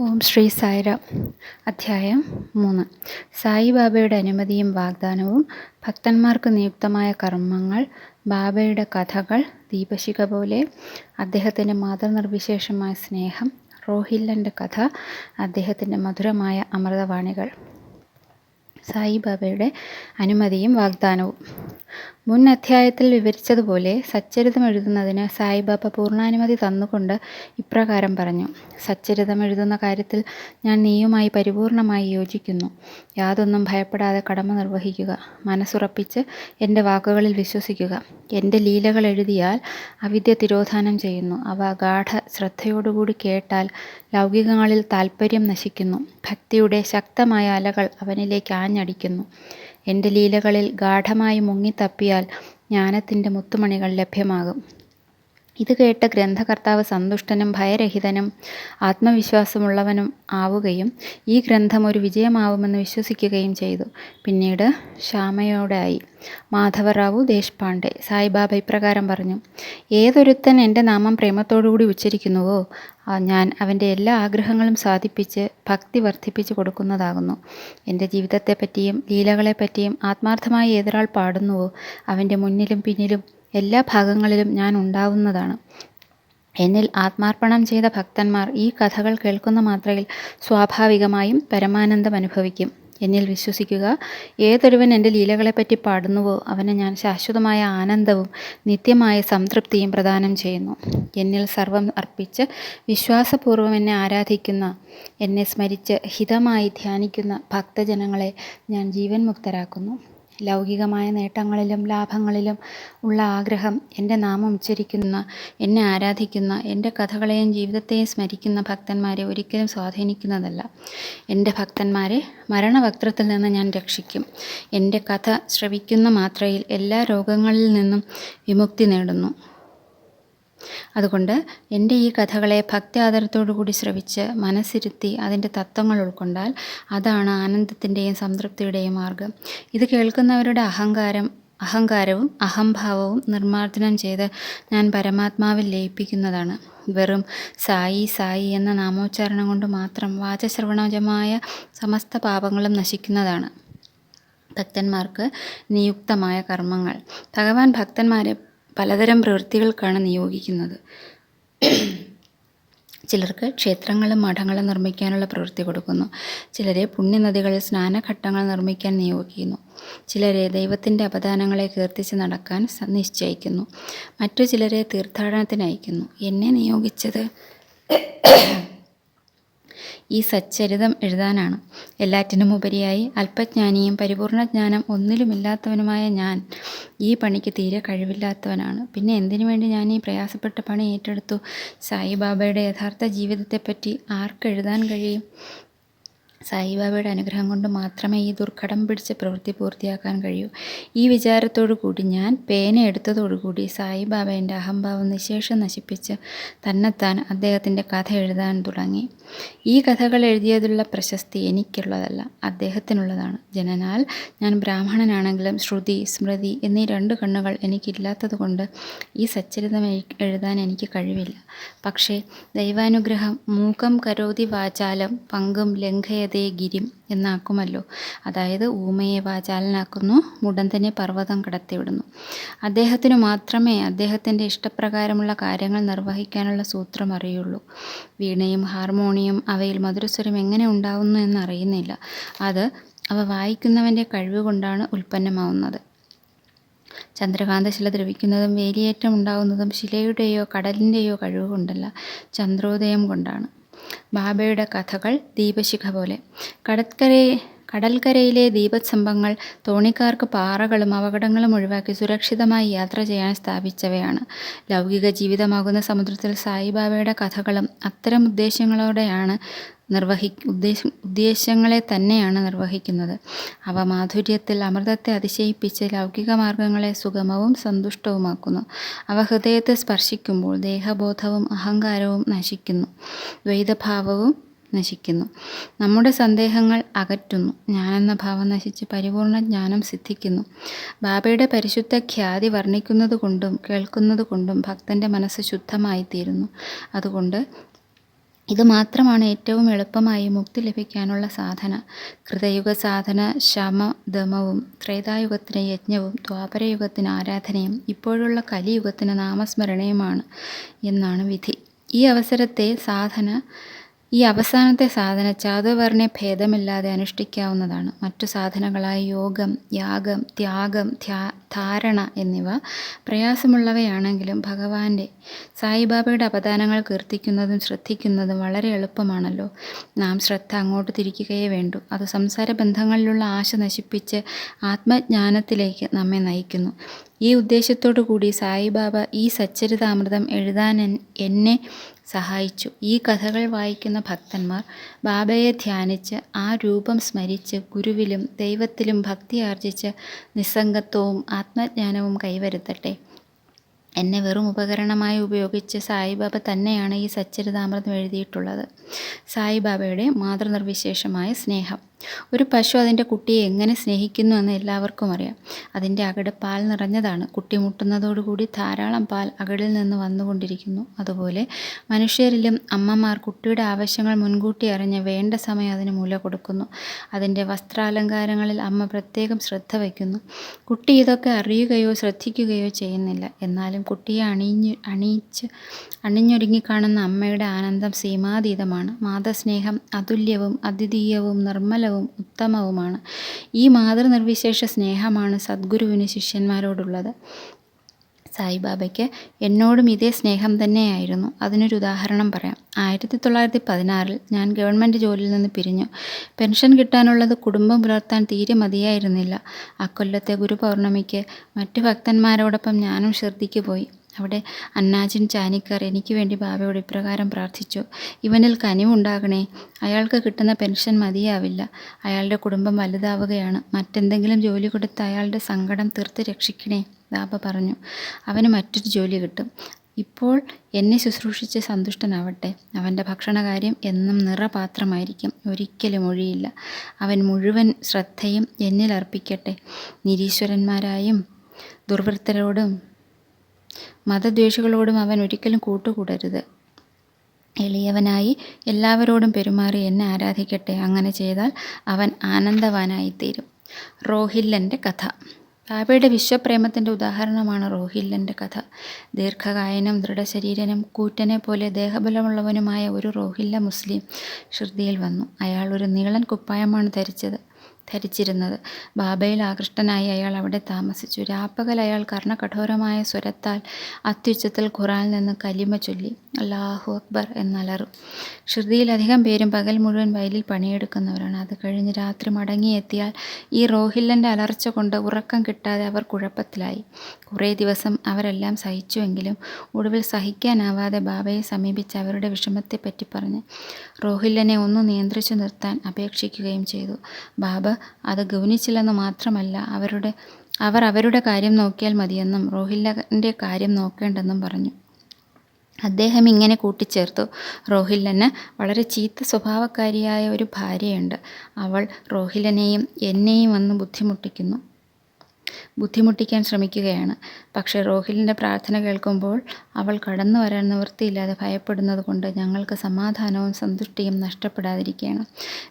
ഓം ശ്രീ സായിരാം. അധ്യായം മൂന്ന്. സായിബാബയുടെ അനുമതിയും വാഗ്ദാനവും ഭക്തന്മാർക്ക് നിയുക്തമായ കർമ്മങ്ങൾ ബാബയുടെ കഥകൾ ദീപശിഖ പോലെ അദ്ദേഹത്തിന്റെ മാതൃനിർവിശേഷമായ സ്നേഹം റോഹില്ലന്റെ കഥ അദ്ദേഹത്തിന്റെ മധുരമായ അമൃതവാണികൾ. സായിബാബയുടെ അനുമതിയും വാഗ്ദാനവും. മുൻ അധ്യായത്തിൽ വിവരിച്ചതുപോലെ സച്ചരിതം എഴുതുന്നതിന് സായിബാബ പൂർണാനുമതി തന്നുകൊണ്ട് ഇപ്രകാരം പറഞ്ഞു. സച്ചരിതം എഴുതുന്ന കാര്യത്തിൽ ഞാൻ നീയുമായി പരിപൂർണമായി യോജിക്കുന്നു. യാതൊന്നും ഭയപ്പെടാതെ കടമ നിർവഹിക്കുക. മനസ്സുറപ്പിച്ച് എന്റെ വാക്കുകളിൽ വിശ്വസിക്കുക. എന്റെ ലീലകൾ എഴുതിയാൽ അവിദ്യ തിരോധാനം ചെയ്യുന്നു. അവ ഗാഠ ശ്രദ്ധയോടുകൂടി കേട്ടാൽ ലൗകികങ്ങളിൽ താൽപ്പര്യം നശിക്കുന്നു. ഭക്തിയുടെ ശക്തമായ അലകൾ അവനിലേക്ക് ആഞ്ഞടിക്കുന്നു. എന്റെ ലീലകളിൽ ഗാഠമായി മുങ്ങിത്തപ്പിയാൽ ജ്ഞാനത്തിന്റെ മുത്തുമണികൾ ലഭ്യമാകും. ഇത് കേട്ട ഗ്രന്ഥകർത്താവ് സന്തുഷ്ടനും ഭയരഹിതനും ആത്മവിശ്വാസമുള്ളവനും ആവുകയും ഈ ഗ്രന്ഥം ഒരു വിജയമാവുമെന്ന് വിശ്വസിക്കുകയും ചെയ്തു. പിന്നീട് ശ്യാമയോടായി മാധവറാവു ദേശ്പാണ്ഡെ സായിബാബ ഇപ്രകാരം പറഞ്ഞു ഏതൊരുത്തൻ എന്റെ നാമം പ്രേമത്തോടുകൂടി ഉച്ചരിക്കുന്നുവോ ഞാൻ അവന്റെ എല്ലാ ആഗ്രഹങ്ങളും സാധിപ്പിച്ച് ഭക്തി വർദ്ധിപ്പിച്ചു കൊടുക്കുന്നതാകുന്നു. എന്റെ ജീവിതത്തെപ്പറ്റിയും ലീലകളെപ്പറ്റിയും ആത്മാർത്ഥമായി ഏതൊരാൾ പാടുന്നുവോ അവന്റെ മുന്നിലും പിന്നിലും എല്ലാ ഭാഗങ്ങളിലും ഞാൻ ഉണ്ടാവുന്നതാണ്. എന്നിൽ ആത്മാർപ്പണം ചെയ്ത ഭക്തന്മാർ ഈ കഥകൾ കേൾക്കുന്ന മാത്രയിൽ സ്വാഭാവികമായും പരമാനന്ദം അനുഭവിക്കും. എന്നിൽ വിശ്വസിക്കുക ഏതൊരുവൻ എന്റെ ലീലകളെപ്പറ്റി പാടുന്നുവോ അവനെ ഞാൻ ശാശ്വതമായ ആനന്ദവും നിത്യമായ സംതൃപ്തിയും പ്രദാനം ചെയ്യുന്നു. എന്നിൽ സർവം അർപ്പിച്ച് വിശ്വാസപൂർവം എന്നെ ആരാധിക്കുന്ന എന്നെ സ്മരിച്ച് ഹിതമായി ധ്യാനിക്കുന്ന ഭക്തജനങ്ങളെ ഞാൻ ജീവൻ മുക്തരാക്കുന്നു. ലൗകികമായ നേട്ടങ്ങളിലും ലാഭങ്ങളിലും ഉള്ള ആഗ്രഹം എന്റെ നാമം ഉച്ചരിക്കുന്ന എന്നെ ആരാധിക്കുന്ന എന്റെ കഥകളെയും ജീവിതത്തെയും സ്മരിക്കുന്ന ഭക്തന്മാരെ ഒരിക്കലും സ്വാധീനിക്കുന്നതല്ല. എന്റെ ഭക്തന്മാരെ മരണവക്ത്രത്തിൽ നിന്ന് ഞാൻ രക്ഷിക്കും. എന്റെ കഥ ശ്രവിക്കുന്ന മാത്രയിൽ എല്ലാ രോഗങ്ങളിൽ നിന്നും വിമുക്തി നേടുന്നു. അതുകൊണ്ട് എന്റെ ഈ കഥകളെ ഭക്തി ആദരത്തോടു കൂടി ശ്രവിച്ച് മനസ്സിരുത്തി അതിന്റെ തത്വങ്ങൾ ഉൾക്കൊണ്ടാൽ അതാണ് ആനന്ദത്തിന്റെയും സംതൃപ്തിയുടെയും മാർഗം ഇത് കേൾക്കുന്നവരുടെ അഹങ്കാരം അഹങ്കാരവും അഹംഭാവവും നിർമ്മാർജനം ചെയ്ത് ഞാൻ പരമാത്മാവിൽ ലയിപ്പിക്കുന്നതാണ്. വെറും സായി സായി എന്ന നാമോച്ചാരണം കൊണ്ട് മാത്രം വാചശ്രവണജമായ സമസ്ത പാപങ്ങളും നശിക്കുന്നതാണ്. ഭക്തന്മാർക്ക് നിയുക്തമായ കർമ്മങ്ങൾ. ഭഗവാൻ ഭക്തന്മാരെ പലതരം പ്രവൃത്തികൾക്കാണ് നിയോഗിക്കുന്നത്. ചിലർക്ക് ക്ഷേത്രങ്ങളും മഠങ്ങളും നിർമ്മിക്കാനുള്ള പ്രവൃത്തി കൊടുക്കുന്നു. ചിലരെ പുണ്യനദികളിൽ സ്നാനഘട്ടങ്ങൾ നിർമ്മിക്കാൻ നിയോഗിക്കുന്നു. ചിലരെ ദൈവത്തിന്റെ അപദാനങ്ങളെ കീർത്തിച്ച് നടക്കാൻ നിശ്ചയിക്കുന്നു. മറ്റു ചിലരെ തീർത്ഥാടനത്തിന് അയക്കുന്നു എന്നെ നിയോഗിച്ചത് ഈ സച്ചരിതം എഴുതാനാണ്. എല്ലാറ്റിനും ഉപരിയായി അല്പജ്ഞാനിയും പരിപൂർണ ജ്ഞാനം ഒന്നിലുമില്ലാത്തവനുമായ ഞാൻ ഈ പണിക്ക് തീരെ കഴിവില്ലാത്തവനാണ്. പിന്നെ എന്തിനു വേണ്ടി ഞാൻ ഈ പ്രയാസപ്പെട്ട പണി ഏറ്റെടുത്തു? സായിബാബയുടെ യഥാർത്ഥ ജീവിതത്തെപ്പറ്റി ആർക്കെഴുതാൻ കഴിയും? സായിബാബയുടെ അനുഗ്രഹം കൊണ്ട് മാത്രമേ ഈ ദുർഘടം പിടിച്ച പ്രവൃത്തി പൂർത്തിയാക്കാൻ കഴിയൂ. ഈ വിചാരത്തോടു കൂടി ഞാൻ പേന എടുത്തതോടുകൂടി സായിബാബ എന്റെ അഹംഭാവം നിശേഷം നശിപ്പിച്ച് തന്നെത്താൻ അദ്ദേഹത്തിന്റെ കഥ എഴുതാൻ തുടങ്ങി. ഈ കഥകൾ എഴുതിയതുള്ള പ്രശസ്തി എനിക്കുള്ളതല്ല അദ്ദേഹത്തിനുള്ളതാണ്. ജനനാൽ ഞാൻ ബ്രാഹ്മണനാണെങ്കിലും ശ്രുതി സ്മൃതി എന്നീ രണ്ട് കണ്ണുകൾ എനിക്കില്ലാത്തതുകൊണ്ട് ഈ സച്ചരിതം എഴുതാൻ എനിക്ക് കഴിവില്ല. പക്ഷേ ദൈവാനുഗ്രഹം മൂക്കം കരോതി വാചാലം പങ്കും ലംഘയതേ ഗിരിം എന്നാക്കുമല്ലോ. അതായത് ഊമയെ വാചാലനാക്കുന്നു മുടന്തനെ പർവതം കടത്തിവിടുന്നു. അദ്ദേഹത്തിനു മാത്രമേ അദ്ദേഹത്തിന്റെ ഇഷ്ടപ്രകാരമുള്ള കാര്യങ്ങൾ നിർവഹിക്കാനുള്ള സൂത്രം അറിയുള്ളൂ. വീണയും ഹാർമോണിയം അവയിൽ മധുരസ്വരം എങ്ങനെ ഉണ്ടാവുന്നു എന്നറിയുന്നില്ല. അത് അവ വായിക്കുന്നവന്റെ കഴിവ് കൊണ്ടാണ് ഉൽപ്പന്നമാവുന്നത്. ചന്ദ്രകാന്ത ശില ദ്രവിക്കുന്നതും വേലിയേറ്റം ഉണ്ടാവുന്നതും ശിലയുടെയോ കടലിന്റെയോ കഴിവ് കൊണ്ടല്ല ചന്ദ്രോദയം കൊണ്ടാണ്. ബാബയുടെ കഥകൾ ദീപശിഖ പോലെ. കടൽക്കരയെ കടൽക്കരയിലെ ദീപസ്തംഭങ്ങൾ തോണിക്കാർക്ക് പാറകളും അപകടങ്ങളും ഒഴിവാക്കി സുരക്ഷിതമായി യാത്ര ചെയ്യാൻ സ്ഥാപിച്ചവയാണ്. ലൗകിക ജീവിതമാകുന്ന സമുദ്രത്തിൽ സായിബാബയുടെ കഥകളും അത്തരം ഉദ്ദേശങ്ങളോടെയാണ് നിർവഹി ഉദ്ദേശ ഉദ്ദേശങ്ങളെ തന്നെയാണ് നിർവഹിക്കുന്നത്. അവ മാധുര്യത്തിൽ അമൃതത്തെ അതിശയിപ്പിച്ച് ലൗകിക മാർഗങ്ങളെ സുഗമവും സന്തുഷ്ടവുമാക്കുന്നു. അവ ഹൃദയത്തെ സ്പർശിക്കുമ്പോൾ ദേഹബോധവും അഹങ്കാരവും നശിക്കുന്നു. ദ്വൈതഭാവവും നശിക്കുന്നു. നമ്മുടെ സന്ദേഹങ്ങൾ അകറ്റുന്നു. ഞാനെന്ന ഭാവം നശിച്ച് പരിപൂർണ ജ്ഞാനം സിദ്ധിക്കുന്നു. ബാബയുടെ പരിശുദ്ധ ഖ്യാതി വർണിക്കുന്നത് കൊണ്ടും കേൾക്കുന്നത് കൊണ്ടും ഭക്തന്റെ മനസ്സ് ശുദ്ധമായി തീരുന്നു അതുകൊണ്ട് ഇത് മാത്രമാണ് ഏറ്റവും എളുപ്പമായി മുക്തി ലഭിക്കാനുള്ള സാധന. കൃതയുഗ സാധന ശമ ശമദമവും ത്രേതായുഗത്തിന് യജ്ഞവും ദ്വാപരയുഗത്തിന് ആരാധനയും ഇപ്പോഴുള്ള കലിയുഗത്തിന് നാമസ്മരണയുമാണ് എന്നാണ് വിധി. ഈ അവസരത്തെ സാധന ഈ അവസാനത്തെ സാധന ചാതുവറിനെ ഭേദമില്ലാതെ അനുഷ്ഠിക്കാവുന്നതാണ്. മറ്റു സാധനങ്ങളായ യോഗം യാഗം ത്യാഗം ധ്യാ ധാരണ എന്നിവ പ്രയാസമുള്ളവയാണെങ്കിലും ഭഗവാന്റെ സായിബാബയുടെ അപദാനങ്ങൾ കീർത്തിക്കുന്നതും ശ്രദ്ധിക്കുന്നതും വളരെ എളുപ്പമാണല്ലോ. നാം ശ്രദ്ധ അങ്ങോട്ട് തിരിക്കുകയേ വേണ്ടൂ. അത് സംസാര ബന്ധങ്ങളിലുള്ള ആശ നശിപ്പിച്ച് ആത്മജ്ഞാനത്തിലേക്ക് നമ്മെ നയിക്കുന്നു. ഈ ഉദ്ദേശത്തോടു കൂടി സായിബാബ ഈ സച്ചരിതാമൃതം എഴുതാൻ എന്നെ സഹായിച്ചു. ഈ കഥകൾ വായിക്കുന്ന ഭക്തന്മാർ ബാബയെ ധ്യാനിച്ച് ആ രൂപം സ്മരിച്ച് ഗുരുവിലും ദൈവത്തിലും ഭക്തി ആർജിച്ച് നിസ്സംഗത്വവും ആത്മജ്ഞാനവും കൈവരുത്തട്ടെ. എന്നെ വെറും ഉപകരണമായി ഉപയോഗിച്ച് സായിബാബ തന്നെയാണ് ഈ സച്ചരിതാമൃതം എഴുതിയിട്ടുള്ളത്. സായിബാബയുടെ മാതൃനിർവിശേഷമായ സ്നേഹം. ഒരു പശു അതിന്റെ കുട്ടിയെ എങ്ങനെ സ്നേഹിക്കുന്നു എന്ന് എല്ലാവർക്കും അറിയാം. അതിന്റെ അകട് പാൽ നിറഞ്ഞതാണ്. കുട്ടി മുട്ടുന്നതോടുകൂടി ധാരാളം പാൽ അകടിൽ നിന്ന് വന്നുകൊണ്ടിരിക്കുന്നു. അതുപോലെ മനുഷ്യരിലും അമ്മമാർ കുട്ടിയുടെ ആവശ്യങ്ങൾ മുൻകൂട്ടി അറിഞ്ഞ് വേണ്ട സമയം അതിന് മൂല കൊടുക്കുന്നു. അതിന്റെ വസ്ത്രാലങ്കാരങ്ങളിൽ അമ്മ പ്രത്യേകം ശ്രദ്ധ വയ്ക്കുന്നു. കുട്ടി ഇതൊക്കെ അറിയുകയോ ശ്രദ്ധിക്കുകയോ ചെയ്യുന്നില്ല. എന്നാലും കുട്ടിയെ അണിഞ്ഞു അണിയിച്ച് അണിഞ്ഞൊരുങ്ങി കാണുന്ന അമ്മയുടെ ആനന്ദം സീമാതീതമാണ്. മാതസ്നേഹം അതുല്യവും അദ്വിതീയവും നിർമ്മലവും ഉത്തമവുമാണ്. ഈ മാതൃനിർവിശേഷ സ്നേഹമാണ് സദ്ഗുരുവിന് ശിഷ്യന്മാരോടുള്ളത്. സായിബാബയ്ക്ക് എന്നോടും ഇതേ സ്നേഹം തന്നെയായിരുന്നു. അതിനൊരു ഉദാഹരണം പറയാം. ആയിരത്തി തൊള്ളായിരത്തി പതിനാറിൽ ഞാൻ ഗവൺമെന്റ് ജോലിയിൽ നിന്ന് പിരിഞ്ഞു. പെൻഷൻ കിട്ടാനുള്ളത് കുടുംബം പുലർത്താൻ തീരെ മതിയായിരുന്നില്ല. അക്കൊല്ലത്തെ ഗുരുപൗർണമിക്ക് മറ്റു ഭക്തന്മാരോടൊപ്പം ഞാനും ഷിർദിക്ക് പോയി. അവിടെ അന്നാജിൻ ചാനിക്കർ എനിക്ക് വേണ്ടി ബാബയോട് ഇപ്രകാരം പ്രാർത്ഥിച്ചു ഇവനിൽ കനിവുണ്ടാകണേ. അയാൾക്ക് കിട്ടുന്ന പെൻഷൻ മതിയാവില്ല. അയാളുടെ കുടുംബം വലുതാവുകയാണ്. മറ്റെന്തെങ്കിലും ജോലി കൊടുത്ത് അയാളുടെ സങ്കടം തീർത്ത് രക്ഷിക്കണേ ബാബ പറഞ്ഞു. അവന് മറ്റൊരു ജോലി കിട്ടും. ഇപ്പോൾ എന്നെ ശുശ്രൂഷിച്ച് സന്തുഷ്ടനാവട്ടെ. അവന്റെ ഭക്ഷണകാര്യം എന്നും നിറപാത്രമായിരിക്കും. ഒരിക്കലും ഒഴിയില്ല. അവൻ മുഴുവൻ ശ്രദ്ധയും എന്നിൽ അർപ്പിക്കട്ടെ. നിരീശ്വരന്മാരായും ദുർവൃത്തരോടും മതദ്വേഷികളോടും അവൻ ഒരിക്കലും കൂട്ടുകൂടരുത്. എളിയവനായി എല്ലാവരോടും പെരുമാറി എന്നെ ആരാധിക്കട്ടെ. അങ്ങനെ ചെയ്താൽ അവൻ ആനന്ദവാനായിത്തീരും. റോഹില്ലന്റെ കഥ. ബാബയുടെ വിശ്വപ്രേമത്തിന്റെ ഉദാഹരണമാണ് റോഹില്ലന്റെ കഥ. ദീർഘകായനും ദൃഢശരീരനും കൂറ്റനെ പോലെ ദേഹബലമുള്ളവനുമായ ഒരു റോഹില്ല മുസ്ലിം ഷിർദിയിൽ വന്നു. അയാൾ ഒരു നീളൻ കുപ്പായമാണ് ധരിച്ചത്. ധരിച്ചിരുന്നത്. ബാബയിൽ ആകൃഷ്ടനായി അയാൾ അവിടെ താമസിച്ചു. രാപ്പകൽ അയാൾ കർണകഠോരമായ സ്വരത്താൽ അത്യുച്ചത്തിൽ ഖുറാനിൽ നിന്ന് കലിമ ചൊല്ലി അല്ലാഹു അക്ബർ എന്നലറും. ശ്രുതിയിലധികം പേരും പകൽ മുഴുവൻ വയലിൽ പണിയെടുക്കുന്നവരാണ്. അത് കഴിഞ്ഞ് രാത്രി മടങ്ങിയെത്തിയാൽ ഈ റോഹില്ലന്റെ അലർച്ച കൊണ്ട് ഉറക്കം കിട്ടാതെ അവർ കുഴപ്പത്തിലായി. കുറേ ദിവസം അവരെല്ലാം സഹിച്ചുവെങ്കിലും ഒടുവിൽ സഹിക്കാനാവാതെ ബാബയെ സമീപിച്ച് അവരുടെ വിഷമത്തെപ്പറ്റി പറഞ്ഞ് റോഹില്ലനെ ഒന്ന് നിയന്ത്രിച്ചു നിർത്താൻ അപേക്ഷിക്കുകയും ചെയ്തു. ബാബ അത് ഗൗനിച്ചില്ലെന്ന് മാത്രമല്ല അവരുടെ അവർ അവരുടെ കാര്യം നോക്കിയാൽ മതിയെന്നും റോഹില്ലന്റെ കാര്യം നോക്കേണ്ടെന്നും പറഞ്ഞു. അദ്ദേഹം ഇങ്ങനെ കൂട്ടിച്ചേർത്തു. റോഹില്ലന് വളരെ ചീത്ത സ്വഭാവക്കാരിയായ ഒരു ഭാര്യയുണ്ട്. അവൾ റോഹിലനെയും എന്നെയും വന്ന് ബുദ്ധിമുട്ടിക്കുന്നു. ബുദ്ധിമുട്ടിക്കാൻ ശ്രമിക്കുകയാണ്. പക്ഷേ റോഹിലിന്റെ പ്രാർത്ഥന കേൾക്കുമ്പോൾ അവൾ കടന്നു വരാൻ നിവൃത്തിയില്ലാതെ ഭയപ്പെടുന്നത് കൊണ്ട് ഞങ്ങൾക്ക് സമാധാനവും സന്തുഷ്ടിയും നഷ്ടപ്പെടാതിരിക്കുകയാണ്.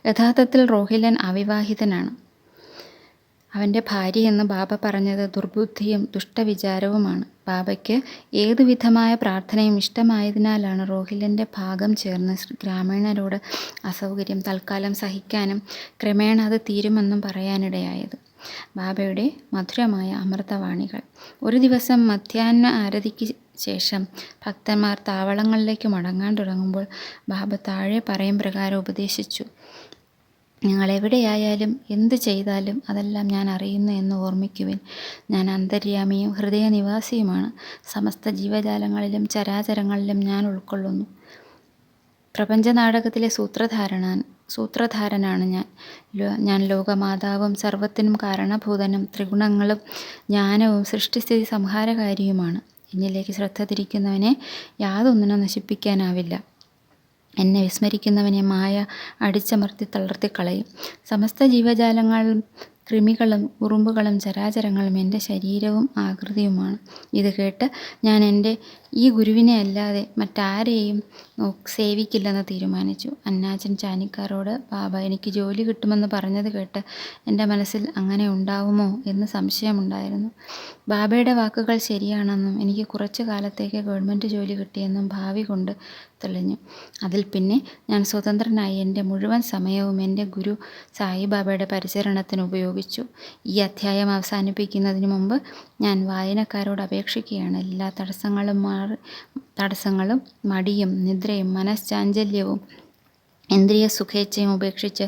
യഥാർത്ഥത്തിൽ റോഹിലൻ അവിവാഹിതനാണ്. അവന്റെ ഭാര്യയെന്ന് ബാബ പറഞ്ഞത് ദുർബുദ്ധിയും ദുഷ്ടവിചാരവുമാണ്. ബാബയ്ക്ക് ഏതുവിധമായ പ്രാർത്ഥനയും ഇഷ്ടമായതിനാലാണ് റോഹിലന്റെ ഭാഗം ചേർന്ന് ഗ്രാമീണരോട് അസൗകര്യം തൽക്കാലം സഹിക്കാനും ക്രമേണ അത് തീരുമെന്നും പറയാനിടയായത്. ബാബയുടെ മധുരമായ അമൃതവാണികൾ. ഒരു ദിവസം മധ്യാഹ്ന ആരതിക്ക് ശേഷം ഭക്തന്മാർ താവളങ്ങളിലേക്ക് മടങ്ങാൻ തുടങ്ങുമ്പോൾ ബാബ താഴെ പറയും പ്രകാരം ഉപദേശിച്ചു നിങ്ങൾ എവിടെയായാലും എന്ത് ചെയ്താലും അതെല്ലാം ഞാൻ അറിയുന്നു എന്ന് ഓർമ്മിക്കുവിൻ. ഞാൻ അന്തര്യാമിയും ഹൃദയനിവാസിയുമാണ്. സമസ്ത ജീവജാലങ്ങളിലും ചരാചരങ്ങളിലും ഞാൻ ഉൾക്കൊള്ളുന്നു. പ്രപഞ്ചനാടകത്തിലെ സൂത്രധാരണാൻ സൂത്രധാരനാണ് ഞാൻ. ഞാൻ ലോകമാതാവും സർവത്തിനും കാരണഭൂതനും ത്രിഗുണങ്ങളും ജ്ഞാനവും സൃഷ്ടിസ്ഥിതി സംഹാരകാരിയുമാണ്. എന്നിലേക്ക് ശ്രദ്ധ തിരിക്കുന്നവനെ യാതൊന്നിനും നശിപ്പിക്കാനാവില്ല. എന്നെ വിസ്മരിക്കുന്നവനെ മായ അടിച്ചമർത്തി തളർത്തിക്കളയും സമസ്ത ജീവജാലങ്ങളും കൃമികളും ഉറുമ്പുകളും ചരാചരങ്ങളും എന്റെ ശരീരവും ആകൃതിയുമാണ്. ഇത് കേട്ട് ഞാൻ എന്റെ ഈ ഗുരുവിനെ അല്ലാതെ മറ്റാരെയും സേവിക്കില്ലെന്ന് തീരുമാനിച്ചു. അന്നാച്ചൻ ചാനിക്കാരോട് ബാബ എനിക്ക് ജോലി കിട്ടുമെന്ന് പറഞ്ഞത് കേട്ട് എന്റെ മനസ്സിൽ അങ്ങനെ ഉണ്ടാവുമോ? എന്ന് സംശയമുണ്ടായിരുന്നു. ബാബയുടെ വാക്കുകൾ ശരിയാണെന്നും എനിക്ക് കുറച്ചു കാലത്തേക്ക് ഗവൺമെന്റ് ജോലി കിട്ടിയെന്നും ഭാവി കൊണ്ട് തെളിഞ്ഞു. അതിൽ പിന്നെ ഞാൻ സ്വതന്ത്രനായി എന്റെ മുഴുവൻ സമയവും എന്റെ ഗുരു സായിബാബയുടെ പരിചരണത്തിന് ഉപയോഗിച്ചു. ഈ അധ്യായം അവസാനിപ്പിക്കുന്നതിന് മുമ്പ് ഞാൻ വായനക്കാരോട് അപേക്ഷിക്കുകയാണ്. എല്ലാ തടസ്സങ്ങളും മാറി തടസ്സങ്ങളും മടിയും നിദ്രയും മനഃശാഞ്ചല്യവും ഇന്ദ്രിയ സുഖേച്ഛയും ഉപേക്ഷിച്ച്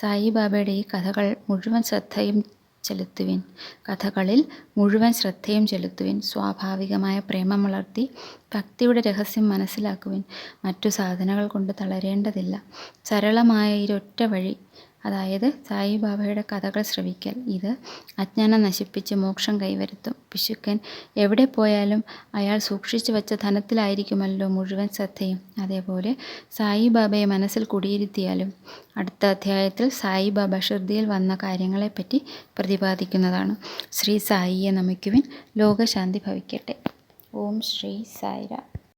സായിബാബയുടെ ഈ കഥകൾ മുഴുവൻ ശ്രദ്ധയും ചെലുത്തുവിൻ. കഥകളിൽ മുഴുവൻ ശ്രദ്ധയും ചെലുത്തുവിൻ. സ്വാഭാവികമായ പ്രേമം വളർത്തി ഭക്തിയുടെ രഹസ്യം മനസ്സിലാക്കുവിൻ. മറ്റു സാധനകൾ കൊണ്ട് തളരേണ്ടതില്ല. സരളമായ ഒരൊറ്റ വഴി അതായത് സായിബാബയുടെ കഥകൾ ശ്രവിക്കൽ. ഇത് അജ്ഞാനം നശിപ്പിച്ച് മോക്ഷം കൈവരുത്തും. പിശുക്കൻ എവിടെ പോയാലും അയാൾ സൂക്ഷിച്ചു വച്ച ധനത്തിലായിരിക്കുമല്ലോ മുഴുവൻ ശ്രദ്ധയും. അതേപോലെ സായിബാബയെ മനസ്സിൽ കുടിയിരുത്തിയാലും അടുത്ത അധ്യായത്തിൽ സായിബാബ ഷിർദിയിൽ വന്ന കാര്യങ്ങളെപ്പറ്റി പ്രതിപാദിക്കുന്നതാണ്. ശ്രീ സായിയെ നമിക്കുവിൻ ലോകശാന്തി ഭവിക്കട്ടെ. ഓം ശ്രീ സായിരാം.